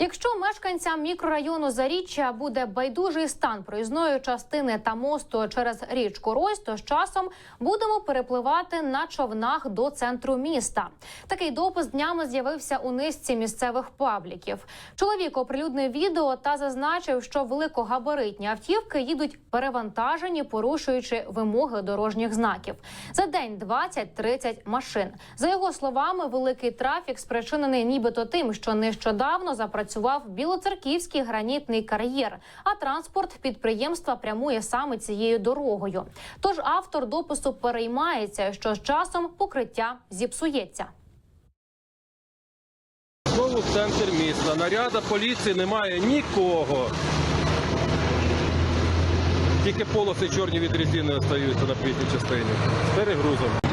Якщо мешканцям мікрорайону Заріччя буде байдужий стан проїзної частини та мосту через річку Рось, то з часом будемо перепливати на човнах до центру міста. Такий допис днями з'явився у низці місцевих пабліків. Чоловік оприлюднив відео та зазначив, що великогабаритні автівки їдуть перевантажені, порушуючи вимоги дорожніх знаків. За день 20-30 машин. За його словами, великий трафік спричинений нібито тим, що нещодавно запрацював білоцерківський гранітний кар'єр, а транспорт підприємства прямує саме цією дорогою. Тож автор допису переймається, що з часом покриття зіпсується. Знову центр міста. Наряда поліції немає нікого. Тільки полоси чорні від резини остаються на проїзній частині. З перегрузом.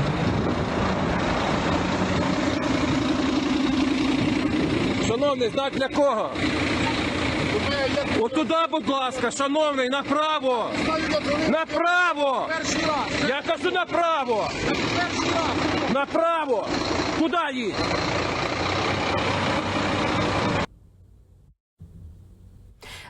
Шановний, знак для кого? Отуди, будь ласка, шановний, направо! Направо! Я кажу направо! Направо! Куди їдь?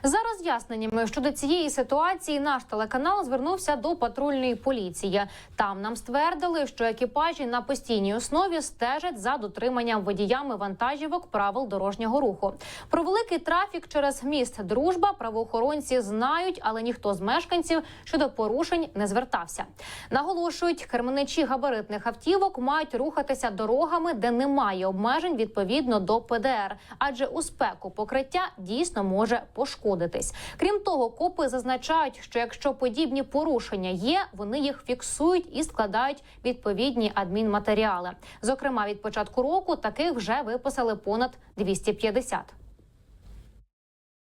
За роз'ясненнями щодо цієї ситуації, наш телеканал звернувся до патрульної поліції. Там нам ствердили, що екіпажі на постійній основі стежать за дотриманням водіями вантажівок правил дорожнього руху. Про великий трафік через міст Дружба правоохоронці знають, але ніхто з мешканців щодо порушень не звертався. Наголошують, керманичі габаритних автівок мають рухатися дорогами, де немає обмежень відповідно до ПДР, адже у спеку покриття дійсно може пошкодитись. Крім того, копи зазначають, що якщо подібні порушення є, вони їх фіксують і складають відповідні адмінматеріали. Зокрема, від початку року таких вже виписали понад 250.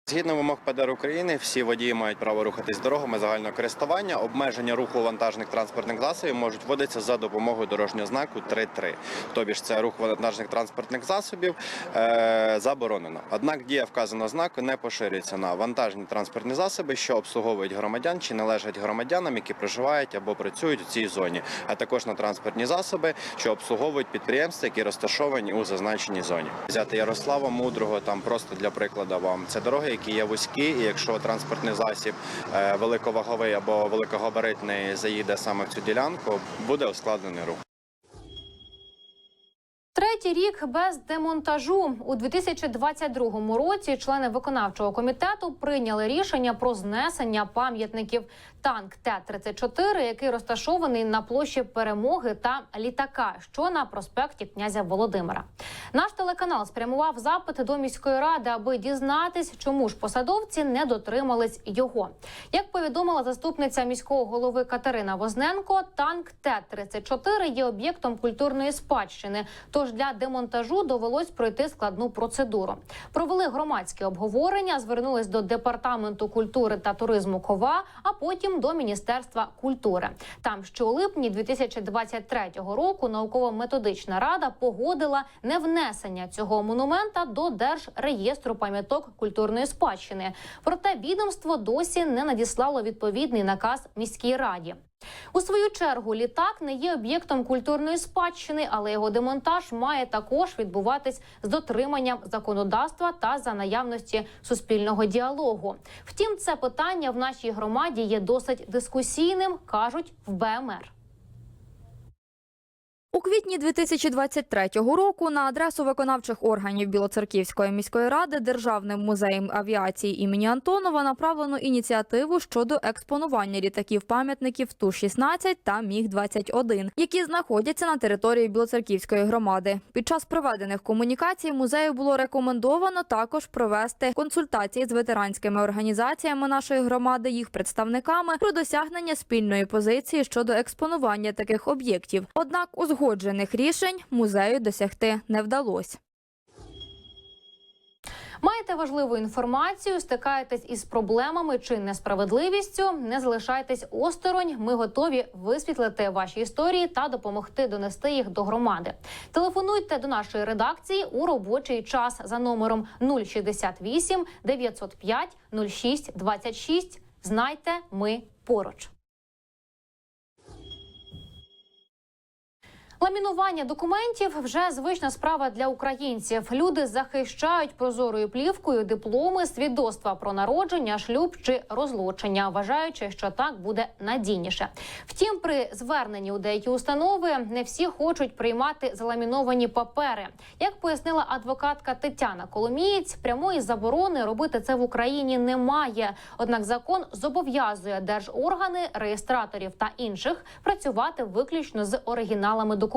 Згідно вимог ПДР України, всі водії мають право рухатись дорогами загального користування. Обмеження руху вантажних транспортних засобів можуть вводитися за допомогою дорожнього знаку 3.3. Тобі ж це рух вантажних транспортних засобів е, заборонено. Однак дія вказаного знаку не поширюється на вантажні транспортні засоби, що обслуговують громадян чи належать громадянам, які проживають або працюють у цій зоні, а також на транспортні засоби, що обслуговують підприємства, які розташовані у зазначеній зоні. Взяти Ярослава Мудрого там просто для прикладу вам це дороги, які є вузькі, і якщо транспортний засіб е, великоваговий або великогабаритний заїде саме в цю ділянку, буде ускладнений рух. Третій рік без демонтажу у 2022 році члени виконавчого комітету прийняли рішення про знесення пам'ятників танк Т-34, який розташований на площі перемоги та літака, що на проспекті князя Володимира. Наш телеканал спрямував запит до міської ради, аби дізнатись, чому ж посадовці не дотримались його. Як повідомила заступниця міського голови Катерина Возненко, танк Т-34 є об'єктом культурної спадщини. Тож для демонтажу довелось пройти складну процедуру. Провели громадське обговорення, звернулись до департаменту культури та туризму КОВА, а потім до Міністерства культури. Там ще у липні 2023 року науково-методична рада погодила невнесення цього монумента до Держреєстру пам'яток культурної спадщини. Проте відомство досі не надіслало відповідний наказ міській раді. У свою чергу літак не є об'єктом культурної спадщини, але його демонтаж має також відбуватись з дотриманням законодавства та за наявності суспільного діалогу. Втім, це питання в нашій громаді є досить дискусійним, кажуть в БМР. У квітні 2023 року на адресу виконавчих органів Білоцерківської міської ради Державним музеєм авіації імені Антонова направлено ініціативу щодо експонування літаків пам'ятників Ту-16 та Міг-21, які знаходяться на території Білоцерківської громади. Під час проведених комунікацій музею було рекомендовано також провести консультації з ветеранськими організаціями нашої громади, їх представниками про досягнення спільної позиції щодо експонування таких об'єктів. Однак узгоджених рішень музею досягти не вдалося. Маєте важливу інформацію, стикаєтесь із проблемами чи несправедливістю. Не залишайтесь осторонь. Ми готові висвітлити ваші історії та допомогти донести їх до громади. Телефонуйте до нашої редакції у робочий час за номером 068 905 06 26. Знайте, ми поруч. Ламінування документів вже звична справа для українців. Люди захищають прозорою плівкою дипломи, свідоцтва про народження, шлюб чи розлучення, вважаючи, що так буде надійніше. Втім, при зверненні у деякі установи не всі хочуть приймати заламіновані папери. Як пояснила адвокатка Тетяна Коломієць, прямої заборони робити це в Україні немає. Однак закон зобов'язує держоргани, реєстраторів та інших працювати виключно з оригіналами документів.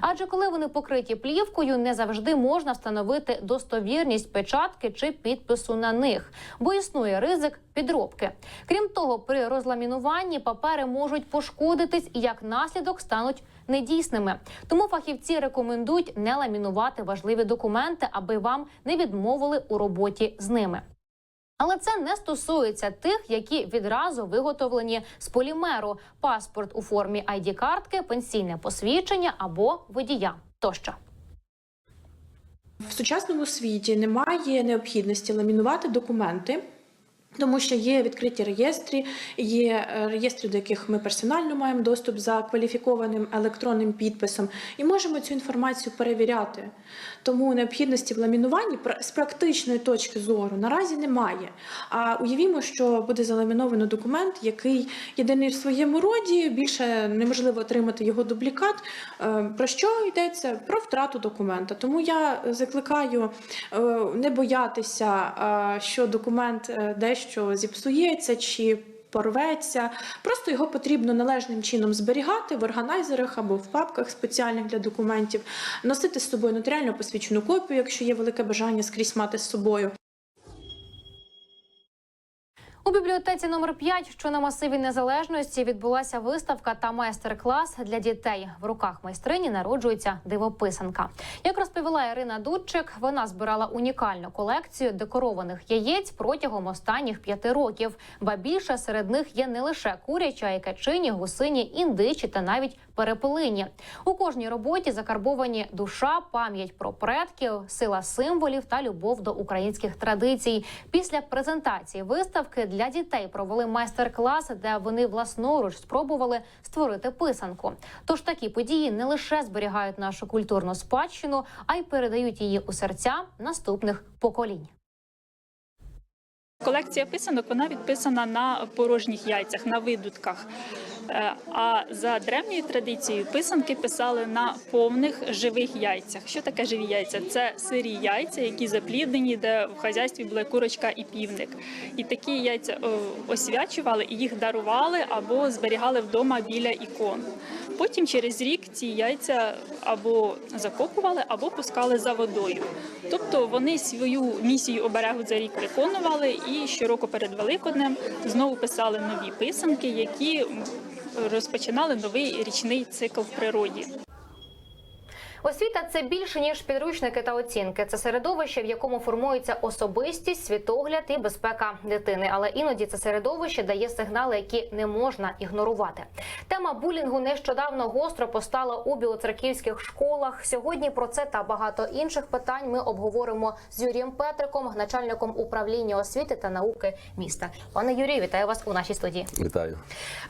Адже коли вони покриті плівкою, не завжди можна встановити достовірність печатки чи підпису на них, бо існує ризик підробки. Крім того, при розламінуванні папери можуть пошкодитись і як наслідок стануть недійсними. Тому фахівці рекомендують не ламінувати важливі документи, аби вам не відмовили у роботі з ними. Але це не стосується тих, які відразу виготовлені з полімеру: паспорт у формі id картки пенсійне посвідчення або водія тощо. В сучасному світі немає необхідності ламінувати документи. Тому що є відкриті реєстри, є е, реєстри, до яких ми персонально маємо доступ за кваліфікованим електронним підписом, і можемо цю інформацію перевіряти. Тому необхідності в ламінуванні з практичної точки зору наразі немає. А уявімо, що буде заламіновано документ, який єдиний в своєму роді, більше неможливо отримати його дублікат. Е, Про що йдеться? Про втрату документа. Тому я закликаю е, не боятися, е, що документ дещо зіпсується чи порветься. Просто його потрібно належним чином зберігати в органайзерах або в папках спеціальних для документів, носити з собою нотаріально посвідчену копію, якщо є велике бажання скрізь мати з собою. У бібліотеці номер 5, що на масиві незалежності, відбулася виставка та майстер-клас для дітей. В руках майстрині народжується дивописанка. Як розповіла Ірина Дудчик, вона збирала унікальну колекцію декорованих яєць протягом останніх п'яти років. Ба більше серед них є не лише курячі, а й качині, гусині, індичі та навіть перепелині. У кожній роботі закарбовані душа, пам'ять про предків, сила символів та любов до українських традицій. Після презентації виставки для дітей провели майстер-клас, де вони власноруч спробували створити писанку. Тож такі події не лише зберігають нашу культурну спадщину, а й передають її у серця наступних поколінь. Колекція писанок вона відписана на порожніх яйцях, на видутках. Е, А за древньою традицією писанки писали на повних живих яйцях. Що таке живі яйця? Це сирі яйця, які запліднені, де в хазяйстві була курочка і півник. І такі яйця освячували і їх дарували або зберігали вдома біля ікон. Потім через рік ці яйця або закопували, або пускали за водою. Тобто вони свою місію оберегу за рік виконували і щороку перед Великоднем знову писали нові писанки, які розпочинали новий річний цикл в природі. Освіта це більше ніж підручники та оцінки. Це середовище, в якому формується особистість, світогляд і безпека дитини. Але іноді це середовище дає сигнали, які не можна ігнорувати. Тема булінгу нещодавно гостро постала у білоцерківських школах. Сьогодні про це та багато інших питань ми обговоримо з Юрієм Петриком, начальником управління освіти та науки міста. Пане Юрію, вітаю вас у нашій студії. Вітаю.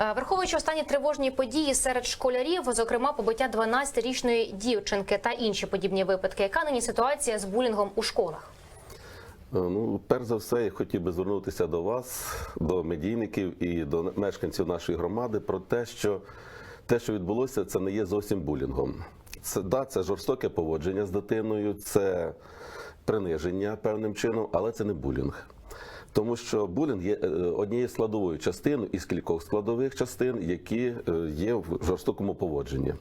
Е, Враховуючи останні тривожні події серед школярів, зокрема побиття 12-річної дівчинки та інші подібні випадки, яка нині ситуація з булінгом у школах? Е, Ну, перш за все, я хотів би звернутися до вас, до медійників і до мешканців нашої громади про те, що те, що відбулося, це не є зовсім булінгом. Це да, це жорстоке поводження з дитиною, це приниження певним чином, але це не булінг. Тому що булінг є е, однією складовою частиною із кількох складових частин, які е, є в жорстокому поводженні.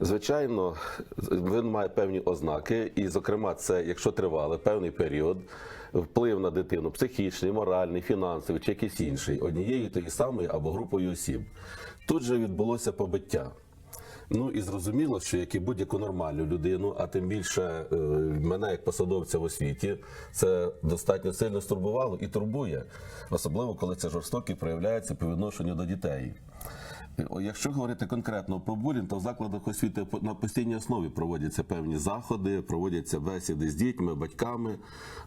Звичайно, він має певні ознаки, і, зокрема, це, якщо тривали певний період, вплив на дитину психічний, моральний, фінансовий чи якийсь інший, однією тої самої або групою осіб. Тут же відбулося побиття. Ну і зрозуміло, що як і будь-яку нормальну людину, а тим більше е, мене як посадовця в освіті, це достатньо сильно стурбувало і турбує, особливо коли це жорстоко проявляється по відношенню до дітей. Якщо говорити конкретно про булінг, то в закладах освіти на постійній основі проводяться певні заходи, проводяться бесіди з дітьми, батьками,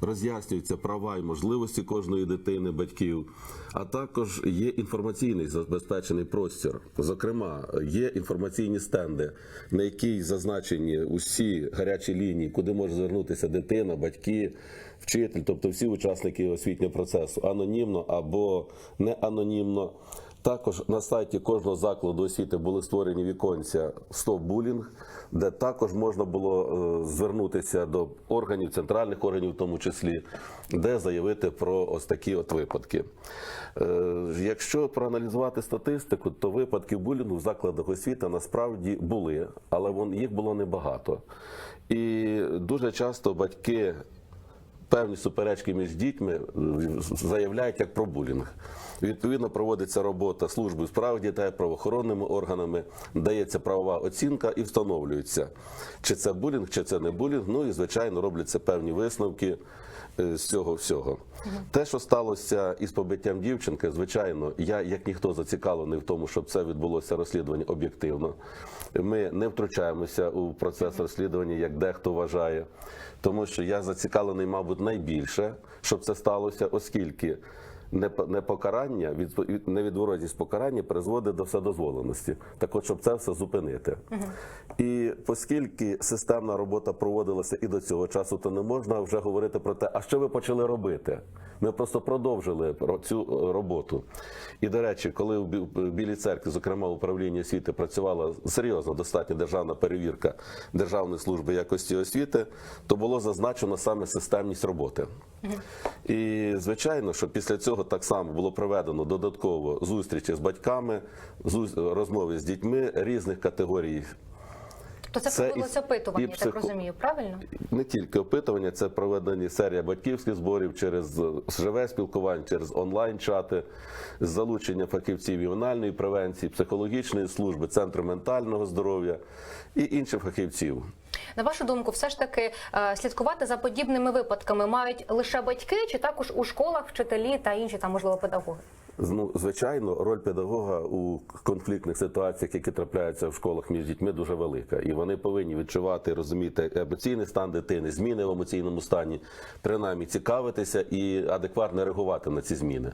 роз'яснюються права і можливості кожної дитини, батьків. А також є інформаційний забезпечений простір. Зокрема, є інформаційні стенди, на якій зазначені усі гарячі лінії, куди може звернутися дитина, батьки, вчитель, тобто всі учасники освітнього процесу, анонімно або не анонімно. Також на сайті кожного закладу освіти були створені віконця «Стоп булінг», де також можна було е, звернутися до органів, центральних органів, в тому числі, де заявити про ось такі от випадки. Е, Якщо проаналізувати статистику, то випадків булінгу в закладах освіти насправді були, але їх було небагато. І дуже часто батьки певні суперечки між дітьми е, заявляють як про булінг. Відповідно, проводиться робота служби справ дітей, правоохоронними органами, дається правова оцінка і встановлюється, чи це булінг, чи це не булінг. Ну і звичайно робляться певні висновки е, з цього всього. Те, що сталося із побиттям дівчинки, звичайно, я як ніхто зацікавлений в тому, щоб це відбулося розслідування об'єктивно. Ми не втручаємося у процес розслідування, як дехто вважає, тому що я зацікавлений, мабуть, найбільше, щоб це сталося, оскільки непокарання, від- невідворотність покарання призводить до вседозволеності. Так от, щоб це все зупинити. І оскільки системна робота проводилася і до цього часу, то не можна вже говорити про те, а що ви почали робити. Ми просто продовжили ро- цю е, роботу. І до речі, коли в Білій церкві, зокрема в управлінні освіти, працювала серйозна достатньо державна перевірка Державної служби якості освіти, то було зазначено саме системність роботи. І звичайно, що після цього так само було проведено додатково зустрічі з батьками, розмови з дітьми різних категорій. То це, Це і- проводилося опитування, я так розумію, правильно? Не тільки опитування, це проведені серія батьківських зборів через живе спілкування, через онлайн-чати, з залучення фахівців ювенальної превенції, психологічної служби, центру ментального здоров'я і інших фахівців. На вашу думку, все ж таки е, слідкувати за подібними випадками мають лише батьки, чи також у школах вчителі та інші там можливо педагоги? Ну, звичайно, роль педагога у конфліктних ситуаціях, які трапляються в школах між дітьми, дуже велика. І вони повинні відчувати, розуміти емоційний стан дитини, зміни в емоційному стані, принаймні цікавитися і адекватно реагувати на ці зміни.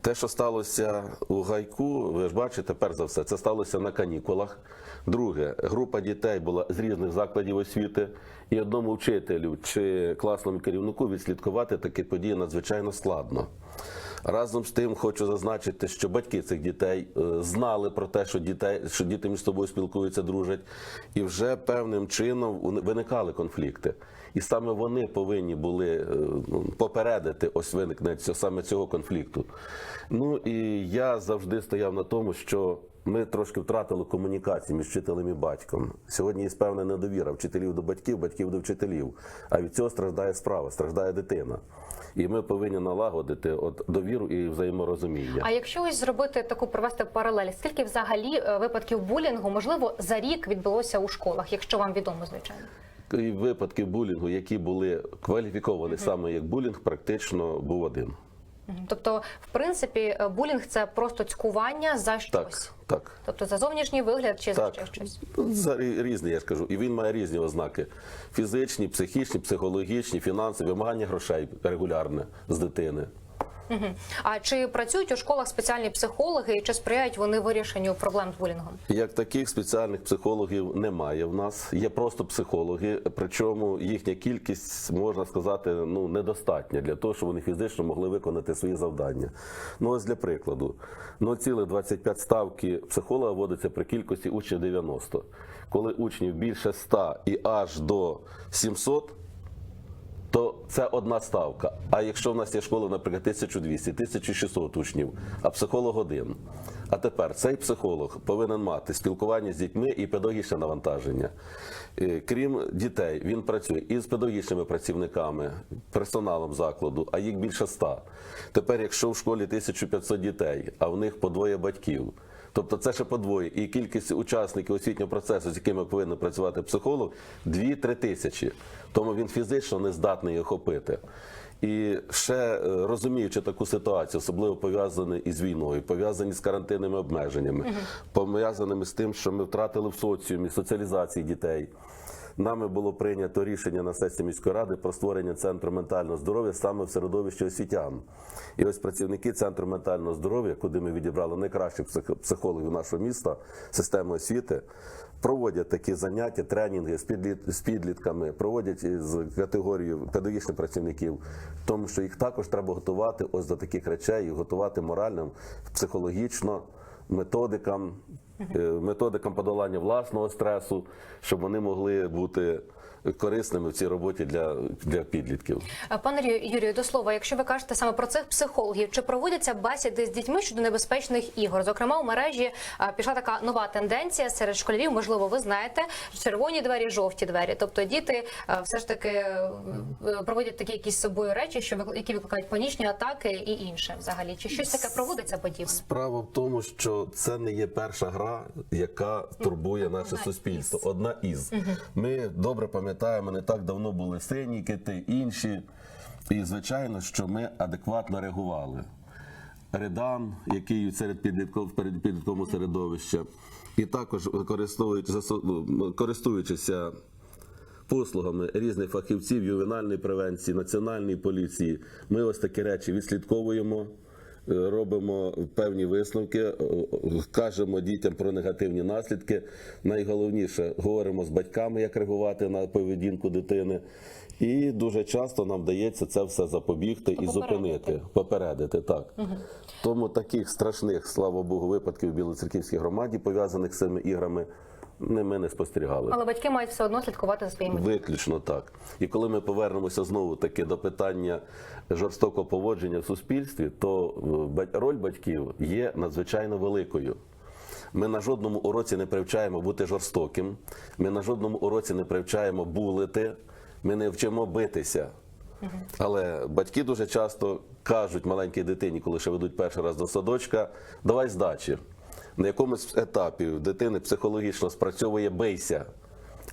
Те, що сталося у гайку, ви ж бачите, перш за все, це сталося на канікулах. Друге, група дітей була з різних закладів освіти, і одному вчителю чи класному керівнику відслідкувати такі події надзвичайно складно. Разом з тим хочу зазначити, що батьки цих дітей е, знали про те, що дітей, що діти між собою спілкуються, дружать, і вже певним чином виникали конфлікти. І саме вони повинні були е, ну, попередити ось виникнення саме цього конфлікту. Ну і я завжди стояв на тому, що ми трошки втратили комунікацію між вчителем і батьком. Сьогодні є певна недовіра вчителів до батьків, батьків до вчителів. А від цього страждає справа, страждає дитина. І ми повинні налагодити от довіру і взаєморозуміння. А якщо ось зробити таку провести паралель, скільки взагалі е, випадків булінгу можливо за рік відбулося у школах, якщо вам відомо, звичайно? І випадки булінгу, які були кваліфіковані саме як булінг, практично був один. Тобто, в принципі, е, булінг це просто цькування за щось. Так, так. Тобто за зовнішній вигляд чи за Так, ще щось. за рі- різні, я ж кажу, і він має різні ознаки: фізичні, психічні, психологічні, фінансові, вимагання грошей регулярне з дитини. А чи працюють у школах спеціальні психологи і чи сприяють вони вирішенню проблем з булінгом? Як таких спеціальних психологів немає в нас. Є просто психологи, причому їхня кількість можна сказати ну недостатня для того, щоб вони фізично могли виконати свої завдання. Ну ось для прикладу, 0,25 ставки психолога вводиться при кількості учнів 90. Коли учнів більше 100 і аж до 700, то це одна ставка. А якщо в нас є школа, наприклад, 1200, 1600 учнів, а психолог один. А тепер цей психолог повинен мати спілкування з дітьми і педагогічне навантаження. Е, Крім дітей, він працює і з педагогічними працівниками, персоналом закладу, а їх більше 100. Тепер, якщо в школі 1500 дітей, а в них по двоє батьків. Тобто це ще подвоє. І кількість учасників освітнього процесу, з якими повинен працювати психолог, 2-3 тисячі. Тому він фізично не здатний їх охопити. І ще е, розуміючи таку ситуацію, особливо пов'язані із війною, пов'язані з карантинними обмеженнями, пов'язаними з тим, що ми втратили в соціумі соціалізації дітей. Нами було прийнято рішення на сесії міської ради про створення центру ментального здоров'я саме в середовищі освітян. І ось працівники центру ментального здоров'я, куди ми відібрали найкращих псих- психологів нашого міста, системи освіти, проводять такі заняття, тренінги з, підліт, з підлітками, проводять із категорією педагогічних працівників, тому що їх також треба готувати ось до таких речей, і готувати морально, психологічно, методикам, методикам подолання власного стресу, щоб вони могли бути корисними в цій роботі для, для підлітків. Е, Пане Юрію, до слова, якщо ви кажете саме про цих психологів, чи проводяться бесіди з дітьми щодо небезпечних ігор? Зокрема, у мережі е, пішла така нова тенденція серед школярів. Можливо, ви знаєте, червоні двері, жовті двері. Тобто діти е, все ж таки проводять такі якісь з собою речі, що які викликають панічні атаки і інше. Взагалі, чи щось таке проводиться подібне? Справа в тому, що це не є перша гра, яка турбує наше суспільство. Одна із. Ми добре пам'ятаємо, не так давно були сині кити, інші. І звичайно, що ми адекватно реагували. Редан, який серед підлітков перед підлітковому середовища, і також використовуючи користуючися послугами різних фахівців ювенальної превенції, національної поліції. Ми ось такі речі відслідковуємо. Робимо певні висновки, е, кажемо дітям про негативні наслідки. Найголовніше говоримо з батьками, як реагувати на поведінку дитини. І дуже часто нам вдається це все запобігти і зупинити, попередити так. Тому таких страшних, слава Богу, випадків в Білоцерківській громаді, пов'язаних з цими іграми, не ми не спостерігали. Але батьки мають все одно слідкувати за своїми. Виключно так. І коли ми повернемося знову таки до питання жорстокого поводження в суспільстві, то е, роль батьків є надзвичайно великою. Ми на жодному уроці не привчаємо бути жорстоким, ми на жодному уроці не привчаємо булити, ми не вчимо битися. Але батьки дуже часто кажуть маленькій дитині, коли ще ведуть перший раз до садочка, давай здачі. На якомусь етапі в дитини психологічно спрацьовує бийся.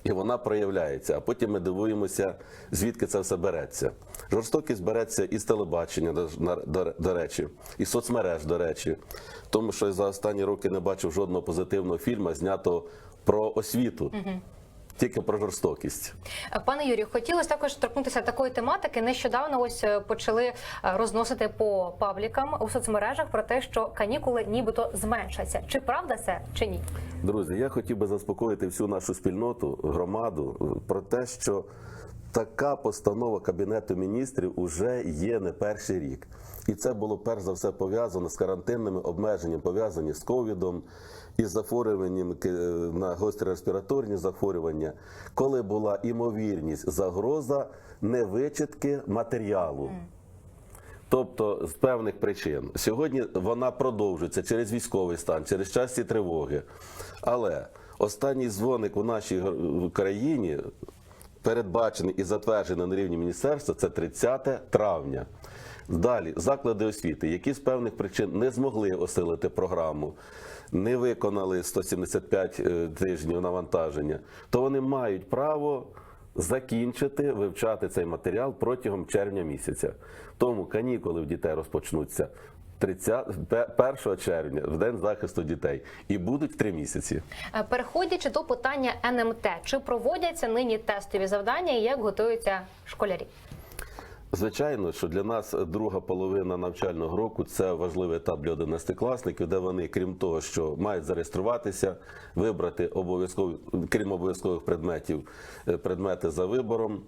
І вона проявляється, а потім ми дивуємося, звідки це все береться. Жорстокість береться із телебачення, до, до, до речі, і соцмереж, до речі. Тому що я за останні роки не бачив жодного позитивного фільму, знятого про освіту, тільки про жорстокість. Пане Юрію, хотілося також торкнутися такої тематики. Нещодавно ось е, почали е, розносити по паблікам у соцмережах про те, що канікули нібито зменшаться. Чи правда це, чи ні? Друзі, я хотів би заспокоїти всю нашу спільноту, громаду е, про те, що така постанова Кабінету міністрів уже є не перший рік. І це було перш за все пов'язано з карантинними обмеженнями, пов'язані з ковідом із захворюванням ки- на гострі респіраторні захворювання, коли була імовірність загроза невичитки матеріалу. Тобто з певних причин. Сьогодні вона продовжується через військовий стан, через часті тривоги. Але останній дзвоник у нашій країні передбачений і затверджений на рівні міністерства це 30 травня. Далі заклади освіти, які з певних причин не змогли осилити програму, не виконали 175 е, тижнів навантаження, то вони мають право закінчити вивчати цей матеріал протягом червня місяця. Тому канікули в дітей розпочнуться 30, пе- 1 червня, в день захисту дітей, і будуть три місяці. Е, Переходячи до питання НМТ, чи проводяться нині тестові завдання і як готуються школярі? Звичайно, що для нас друга половина навчального року це важливий етап для 11-класників, де вони, крім того, що мають зареєструватися, вибрати обов'язкові, крім обов'язкових предметів, е, предмети за вибором.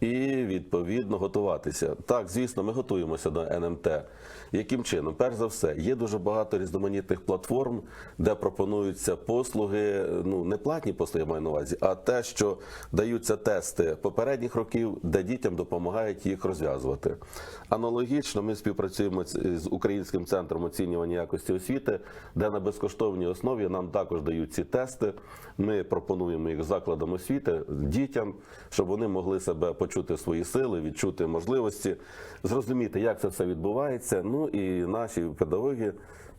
І відповідно готуватися. Так, звісно, ми готуємося до НМТ. Яким чином? Перш за все, є дуже багато різноманітних платформ, де пропонуються послуги, ну не платні послуги, я маю на увазі, а те, що даються тести попередніх років, де дітям допомагають їх розв'язувати. Аналогічно, ми співпрацюємо з Українським центром оцінювання якості освіти, де на безкоштовній основі нам також дають ці тести. Ми пропонуємо їх закладам освіти дітям, щоб вони могли себе почути свої сили, відчути можливості, зрозуміти, як це все відбувається. Ну і наші педагоги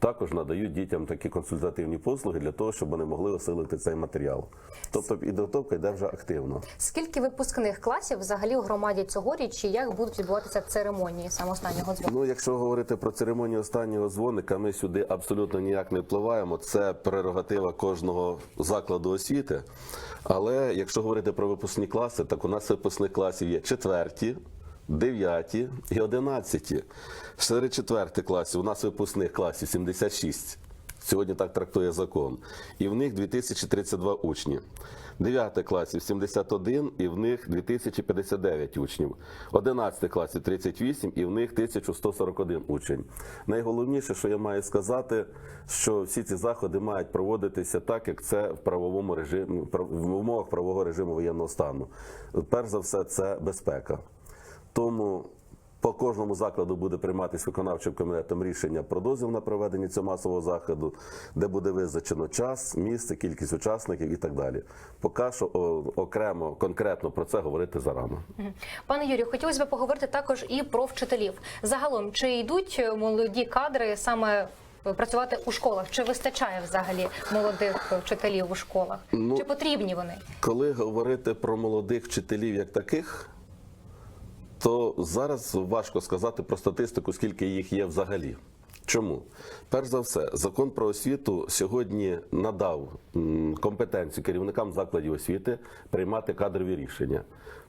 також надають дітям такі консультативні послуги для того, щоб вони могли осилити цей матеріал. Тобто підготовка йде вже активно. Скільки випускних класів взагалі у громаді цьогоріч і як будуть відбуватися церемонії саме останнього дзвону? Ну, якщо говорити про церемонію останнього дзвоника, ми сюди абсолютно ніяк не впливаємо. Це прерогатива кожного закладу освіти. Але якщо говорити про випускні класи, так у нас випускних класів є четверті, дев'яті і одинадцяті. Серед четвертих класів у нас випускних класів 76. Сьогодні так трактує закон. І в них 2032 учні. 9 класів 71 і в них 2059 учнів. 11 класів 38 і в них 1141 учень. Найголовніше, що я маю сказати, що всі ці заходи мають проводитися так, як це в правовому режимі, в умовах правового режиму воєнного стану. Перш за все, це безпека. Тому по кожному закладу буде прийматися виконавчим комітетом рішення про дозвіл на проведення цього масового заходу, де буде визначено час, місце, кількість учасників і так далі. Поки що окремо, конкретно про це говорити зарано. Пане Юрію, хотілося б поговорити також і про вчителів. Загалом, чи йдуть молоді кадри саме працювати у школах? Чи вистачає взагалі молодих вчителів у школах? Ну, чи потрібні вони? Коли говорити про молодих вчителів як таких, то зараз важко сказати про статистику, скільки їх є взагалі. Чому? Перш за все, закон про освіту сьогодні надав компетенцію керівникам закладів освіти приймати кадрові рішення.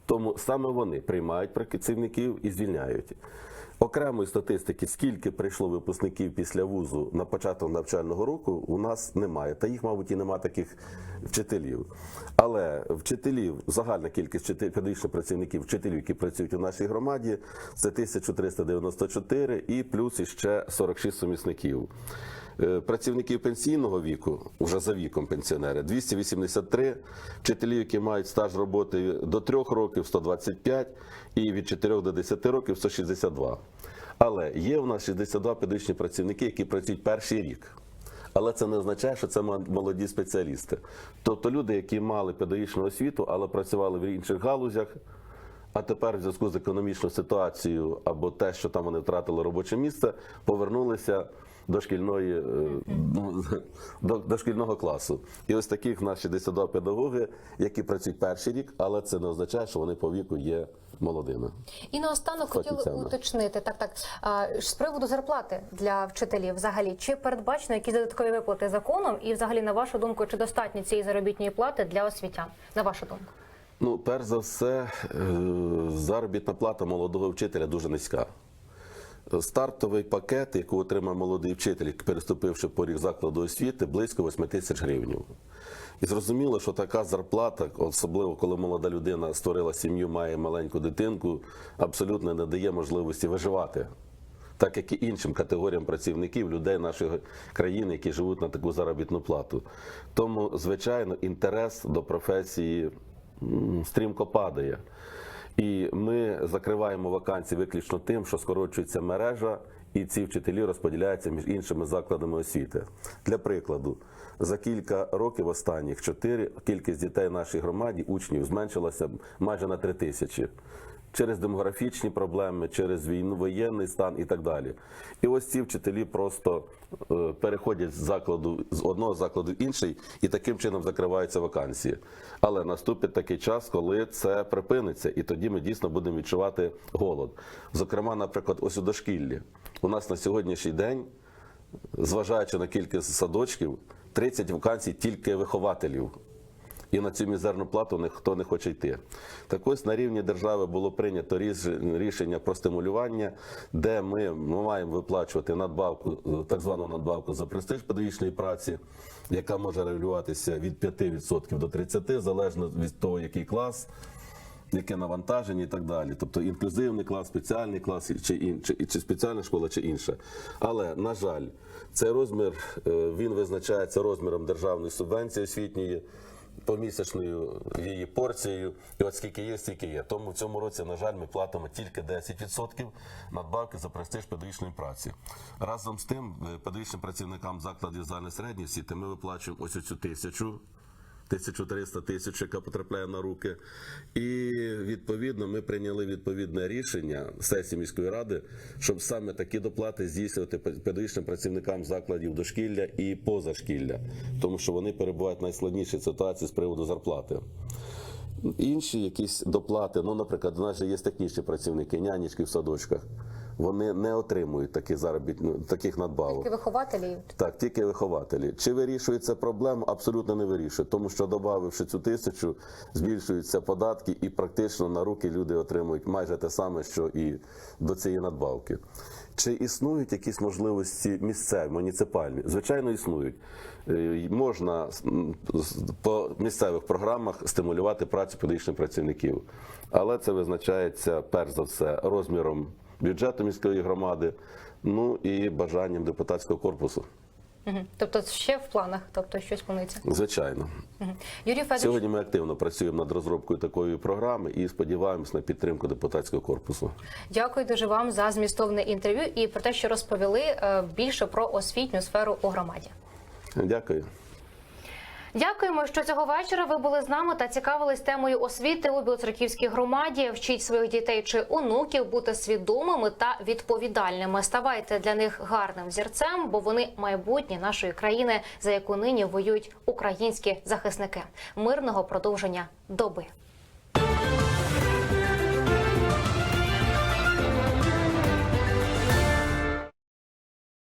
Тому саме вони приймають працівників і звільняють. Окремої статистики, скільки прийшло випускників після вузу на початок навчального року, у нас немає. Та їх, мабуть, і немає таких вчителів. Але вчителів, загальна кількість педагогічних працівників, вчителів, які працюють у нашій громаді, це 1394 і плюс іще 46 сумісників. Е, Працівників пенсійного віку, вже за віком пенсіонери, 283, вчителів, які мають стаж роботи до 3 років 125 і від 4 до 10 років 162. Але є у нас 62 педагогічні працівники, які працюють перший рік. Але це не означає, що це молоді спеціалісти. Тобто люди, які мали педагогічну освіту, але працювали в інших галузях, а тепер в зв'язку з економічною ситуацією або те, що там вони втратили робоче місце, повернулися до шкільної е, до, до шкільного класу. І ось таких в нас 62 педагоги, які працюють перший рік, але це не означає, що вони по віку є молодими. І наостанок хотіли уточнити так, так а, з приводу зарплати для вчителів. Взагалі, чи передбачено якісь додаткові виплати законом? І, взагалі, на вашу думку, чи достатньо цієї заробітної плати для освітян? На вашу думку? Ну, перш за все, е, заробітна плата молодого вчителя дуже низька. Стартовий пакет, який отримав молодий вчитель, переступивши поріг закладу освіти, близько 8 тисяч гривень. І зрозуміло, що така зарплата, особливо коли молода людина створила сім'ю, має маленьку дитинку, абсолютно не дає можливості виживати. Так як і іншим категоріям працівників, людей нашої країни, які живуть на таку заробітну плату. Тому, звичайно, інтерес до професії стрімко падає. І ми закриваємо вакансії виключно тим, що скорочується мережа, і ці вчителі розподіляються між іншими закладами освіти. Для прикладу, за кілька років останніх чотири кількість дітей в нашій громаді, учнів, зменшилася майже на три тисячі. Через демографічні проблеми, через війну, воєнний стан і так далі. І ось ці вчителі просто е, переходять з закладу з одного закладу в інший, і таким чином закриваються вакансії. Але наступить такий час, коли це припиниться, і тоді ми дійсно будемо відчувати голод. Зокрема, наприклад, ось у дошкіллі. У нас на сьогоднішній день, зважаючи на кількість садочків, 30 вакансій тільки вихователів і на цю мізерну плату ніхто не хоче йти. Так ось на рівні держави було прийнято рішення про стимулювання, де ми, маємо виплачувати надбавку, так звану надбавку за престиж педагогічної праці, яка може регулюватися від 5% до 30%, залежно від того, який клас. Яке навантаження і так далі, тобто інклюзивний клас, спеціальний клас чи ін- чи, спеціальна школа, чи інше. Але на жаль, цей розмір е, він визначається розміром державної субвенції освітньої, помісячною її порцією. І от скільки є, стільки є. Тому в цьому році, на жаль, ми платимо тільки 10% надбавки за престиж педагогічної праці. Разом з тим, е, педагогічним працівникам закладів загальної середньої освіти ми виплачуємо ось цю тисячу 1300 тисяч, яка потрапляє на руки. І відповідно ми прийняли відповідне рішення сесії міської ради, щоб саме такі доплати здійснювати педагогічним працівникам закладів дошкілля і позашкілля, тому що вони перебувають в найскладнішій ситуації з приводу зарплати. Інші якісь доплати, ну, наприклад, у нас же є технічні працівники, нянечки в садочках. Вони не отримують такі заробітні, таких надбавок. вихователі. Так, тільки вихователі. Чи вирішує це проблему? Абсолютно не вирішує, тому що додавши цю тисячу, збільшуються податки, і практично на руки люди отримують майже те саме, що і до цієї надбавки. Чи існують якісь можливості місцеві, муніципальні? Звичайно, існують. Е, Можна по місцевих програмах стимулювати працю педагогічних працівників, але це визначається перш за все розміром бюджету міської громади, ну і бажанням депутатського корпусу. Тобто ще в планах, тобто щось планується. Звичайно, Юрій Федорович, сьогодні ми активно працюємо над розробкою такої програми і сподіваємось на підтримку депутатського корпусу. дякую дуже вам за змістовне інтерв'ю і про те, що розповіли е, більше про освітню сферу у громаді. Дякую. Дякуємо, що цього вечора ви були з нами та цікавились темою освіти у Білоцерківській громаді. Вчіть своїх дітей чи онуків бути свідомими та відповідальними. Ставайте для них гарним зірцем, бо вони майбутнє нашої країни, за яку нині воюють українські захисники. Мирного продовження доби.